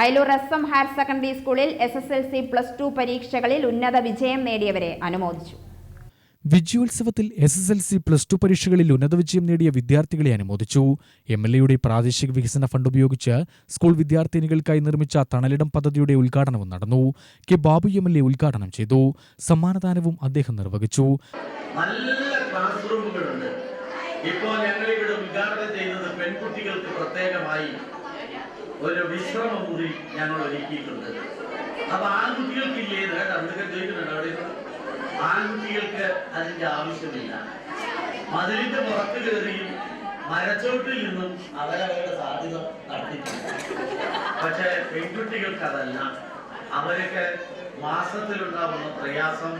Ayalur S M higher secondary സ്കൂളിൽ S S L C plus two പരീക്ഷകളിൽ ഉന്നത വിജയം നേടിയവരെ അനുമോദിച്ചു. വിജയോത്സവത്തിൽ S S L C plus two പരീക്ഷകളിൽ ഉന്നത വിജയം നേടിയ വിദ്യാർത്ഥികളെ അനുമോദിച്ചു. എം എൽ എയുടെ പ്രാദേശിക വികസന ഫണ്ട് ഉപയോഗിച്ച് സ്കൂൾ വിദ്യാർത്ഥിനികൾക്കായി നിർമ്മിച്ച തണലിടം പദ്ധതിയുടെ ഉദ്ഘാടനവും നടന്നു. K Babu M L A ഉദ്ഘാടനം ചെയ്തു. സമ്മാനദാനവും അദ്ദേഹം നിർവഹിച്ചു. നല്ല ക്ലാസ് റൂമുകളുണ്ട് ഇപ്പോൾ ഞങ്ങൾ ഇവിടെ ഉദ്ഘാടനം ചെയ്യുന്നത് പെൺകുട്ടികൾക്ക് പ്രത്യേകമായി ഒരു വിശ്രമ മുറി ഞങ്ങൾ ഒരുക്കിയിട്ടുണ്ട്. അപ്പൊ ആൺകുട്ടികൾക്കില്ലേ കേട്ടോ എന്തൊക്കെ ചോദിക്കുന്നുണ്ട് അവിടെ? ആൺകുട്ടികൾക്ക് അതിന്റെ ആവശ്യമില്ല. മതിലിന്റെ പുറത്ത് കയറിയും മരച്ചോട്ടിൽ നിന്നും അവരവരുടെ സാധ്യത നടത്തിയിട്ടുണ്ട്. പക്ഷെ പെൺകുട്ടികൾക്ക് അതല്ല. അവരൊക്കെ മാസത്തിലുണ്ടാവുന്ന പ്രയാസം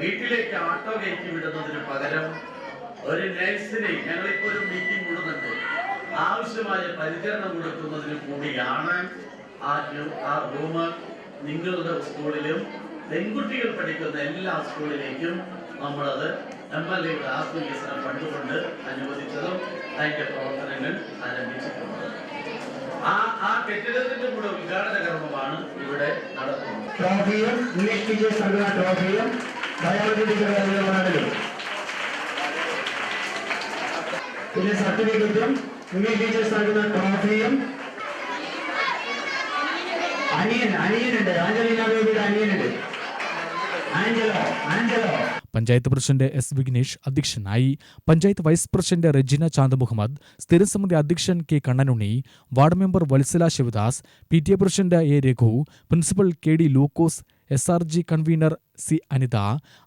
വീട്ടിലേക്ക് ഓട്ടോ കയറ്റി വിടുന്നതിന് പകരം ഒരു നഴ്സിനെ ഞങ്ങളിപ്പോ ഒരു മീറ്റിംഗ് കൂടുന്നുണ്ട്. ആവശ്യമായ പരിചരണം കൊടുക്കുന്നതിന് കൂടിയാണ് ആ ആ റൂം നിങ്ങളുടെ സ്കൂളിലും പെൺകുട്ടികൾ പഠിക്കുന്ന എല്ലാ സ്കൂളിലേക്കും നമ്മളത് എം എൽ എയുടെ ആത്മവികസനം കണ്ടുകൊണ്ട് അനുവദിച്ചതും അതിന്റെ പ്രവർത്തനങ്ങൾ ആരംഭിച്ചിട്ടുണ്ട്. ആ ആ കെട്ടിടത്തിന്റെ കൂടെ ഉദ്ഘാടന കർമ്മമാണ് ഇവിടെ നടത്തുന്നത്. ട്രോഫിയും ട്രോഫിയും പിന്നെ സർട്ടിഫിക്കറ്റും ഇംഗ്ലീഷ് ടീച്ചേഴ്സ് നൽകുന്ന ട്രോഫിയും അനിയൻ അനിയനുണ്ട്. ആഞ്ചലീന ബേബിയുടെ അനിയനുണ്ട്. Angelo Angelo. Panchayat president S Vighnesh അധ്യക്ഷനായി. പഞ്ചായത്ത് വൈസ് പ്രസിഡന്റ് റെജിന ചാന്ത് മുഹമ്മദ് സ്ഥിരസമിതി അധ്യക്ഷൻ K Kannanunni ward member Vatsala Sivadas P T A president A Raghu principal K D Lukose S R G convener C Anitha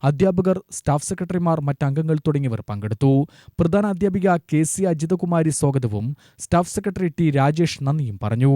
അധ്യാപകർ staff സെക്രട്ടറിമാർ മറ്റംഗങ്ങൾ തുടങ്ങിയവർ പങ്കെടുത്തു. പ്രധാന അധ്യാപിക K C Ajithakumari സ്വാഗതവും സ്റ്റാഫ് സെക്രട്ടറി ടി രാജേഷ് നന്ദിയും പറഞ്ഞു.